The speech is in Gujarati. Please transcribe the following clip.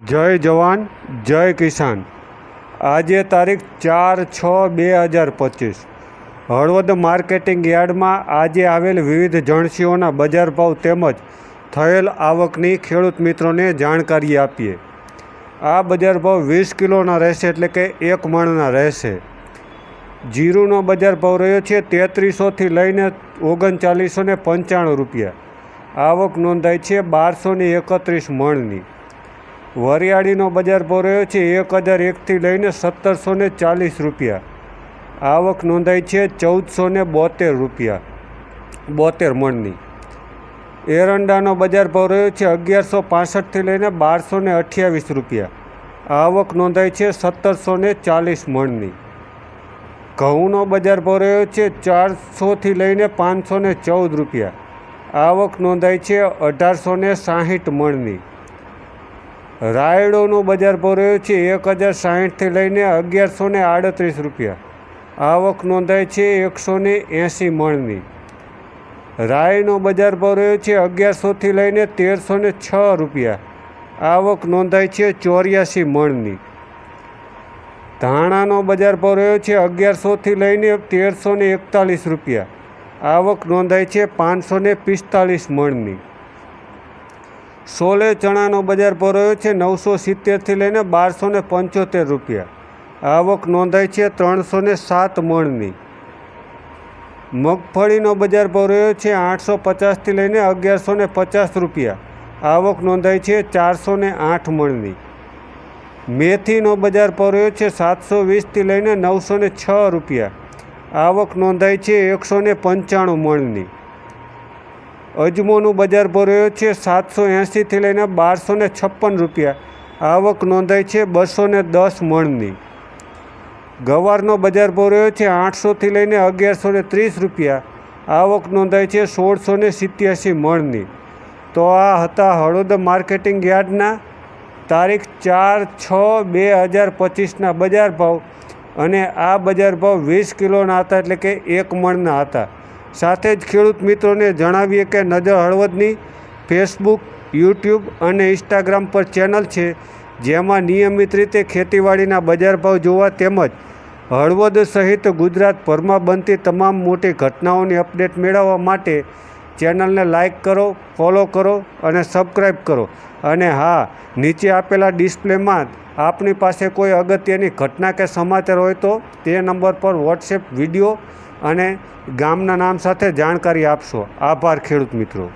જય જવાન, જય કિસાન. આજે તારીખ ચાર છ બે હજાર પચીસ. હળવદ માર્કેટિંગ યાર્ડમાં આજે આવેલ વિવિધ જણસીઓના બજાર ભાવ તેમજ થયેલ આવકની ખેડૂત મિત્રોને જાણકારી આપીએ. આ બજાર ભાવ વીસ કિલોના રહેશે એટલે કે એક મણના રહેશે. જીરુનો બજાર ભાવ રહ્યો છે તેત્રીસોથી લઈને ઓગણચાલીસો ને પંચાણું રૂપિયા. આવક નોંધાઈ છે બારસો એકત્રીસ મણની. વરિયાળીનો બજાર ભાવ રહ્યો છે, એક હજાર એકથી લઈને સત્તરસો ને ચાલીસ રૂપિયા. આવક નોંધાઈ છે, ચૌદસો ને બોતેર રૂપિયા. બોતેર મણની. એરંડાનો બજાર ભાવ રહ્યો છે, અગિયારસો પાસઠથી લઈને બારસો ને અઠ્યાવીસ રૂપિયા. આવક નોંધાઈ છે, સત્તરસો ને ચાલીસ મણની. ઘઉંનો બજાર ભાવ રહ્યો છે, ચારસોથી લઈને પાંચસો ને ચૌદ રૂપિયા. આવક નોંધાઈ છે, અઢારસો ને સાહીઠ મણની. રાયડોનો બજાર ભાવ છે એક હજાર સાહીઠથી લઈને અગિયારસો ને આડત્રીસ રૂપિયા. આવક નોંધાય છે એકસો ને એંસી મણની. રાયનો બજાર ભાવ છે અગિયારસોથી લઈને તેરસો ને છ રૂપિયા. આવક નોંધાય છે ચોર્યાસી મણની. ધાણાનો બજાર ભાવ છે અગિયારસોથી લઈને તેરસો ને એકતાલીસ રૂપિયા. આવક નોંધાય છે પાંચસો ને પિસ્તાલીસ મણની. સોલે ચણાનો બજાર ભરાયો છે, નવસો સિત્તેરથી લઈને બારસો ને પંચોતેર રૂપિયા. આવક નોંધાઈ છે ત્રણસો ને સાત મણની. મગફળીનો બજાર ભરાયો છે આઠસો પચાસથી લઈને અગિયારસો ને પચાસ રૂપિયા. આવક નોંધાઈ છે ચારસો ને આઠ મણની. મેથીનો બજાર ભરાયો છે સાતસો વીસથી લઈને નવસો ને છ રૂપિયા. આવક નોંધાઈ છે એકસો ને પંચાણું મણની. અજમોનું બજાર ભર્યો છે સાતસો એંશીથી લઈને બારસો ને છપ્પન રૂપિયા. આવક નોંધાઈ છે બસો ને દસ મણની. ગવારનો બજાર ભર્યો છે આઠસોથી લઈને અગિયારસો ને ત્રીસ રૂપિયા. આવક નોંધાઈ છે સોળસો ને સિત્યાસી મણની. તો આ હતા હળવદ માર્કેટિંગ યાર્ડના. તારીખ ચાર છ બે હજાર પચીસના બજાર ભાવ. અને આ બજાર ભાવ વીસ કિલોના હતા એટલે કે એક મણના હતા. સાથે જ ખેડૂત મિત્રોને જણાવીએ કે નજર હળવદની ફેસબુક, યુટ્યુબ અને ઇન્સ્ટાગ્રામ પર ચેનલ છે, જેમાં નિયમિત રીતે ખેતીવાડીના બજાર ભાવ જોવા તેમજ હળવદ સહિત ગુજરાતભરમાં બનતી તમામ મોટી ઘટનાઓની અપડેટ મેળવવા માટે ચેનલને લાઈક કરો, ફોલો કરો અને સબસ્ક્રાઈબ કરો. અને હા, નીચે આપેલા ડિસ્પ્લેમાં આપની પાસે કોઈ અગત્યની ઘટના કે સમાચાર હોય તો તે નંબર પર વોટ્સએપ વીડિયો અને ગામના નામ સાથે જાણકારી આપશો. આભાર ખેડૂત મિત્રો.